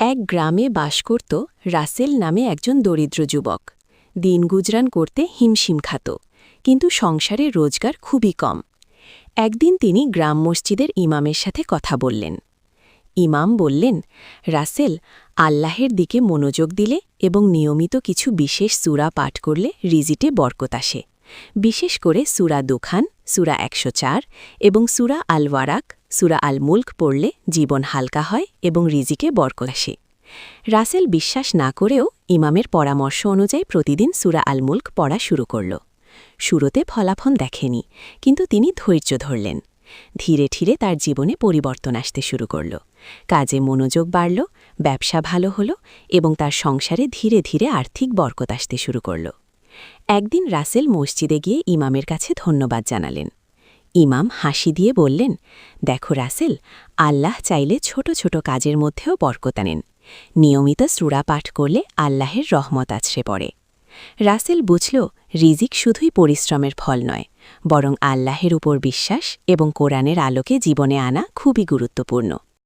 এক গ্রামে বাস করত রাসেল নামে একজন দরিদ্র যুবক। দিন গুজরান করতে হিমশিম খাত, কিন্তু সংসারে রোজগার খুবই কম। একদিন তিনি গ্রাম মসজিদের ইমামের সাথে কথা বললেন। ইমাম বললেন, রাসেল, আল্লাহের দিকে মনোযোগ দিলে এবং নিয়মিত কিছু বিশেষ সুরা পাঠ করলে রিজিটে বরকত আসে। বিশেষ করে সুরা দুখান, সুরা একশো চার এবং সুরা আল ওয়ারাক সুরা আল মুল্ক পড়লে জীবন হালকা হয় এবং রিজিকে বরকত আসে। রাসেল বিশ্বাস না করেও ইমামের পরামর্শ অনুযায়ী প্রতিদিন সুরা আল মুল্ক পড়া শুরু করল। শুরুতে ফলাফল দেখেনি, কিন্তু তিনি ধৈর্য ধরলেন। ধীরে ধীরে তার জীবনে পরিবর্তন আসতে শুরু করল। কাজে মনোযোগ বাড়ল, ব্যবসা ভালো হল এবং তার সংসারে ধীরে ধীরে আর্থিক বরকত আসতে শুরু করল। একদিন রাসেল মসজিদে গিয়ে ইমামের কাছে ধন্যবাদ জানালেন। ইমাম হাসি দিয়ে বললেন, দেখো রাসেল, আল্লাহ চাইলে ছোট ছোট কাজের মধ্যেও বরকত আনেন। নিয়মিত সুরা পাঠ করলে আল্লাহের রহমত আছড়ে পড়ে। রাসেল বুঝল, রিজিক শুধুই পরিশ্রমের ফল নয়, বরং আল্লাহের উপর বিশ্বাস এবং কোরআনের আলোকে জীবনে আনা খুবই গুরুত্বপূর্ণ।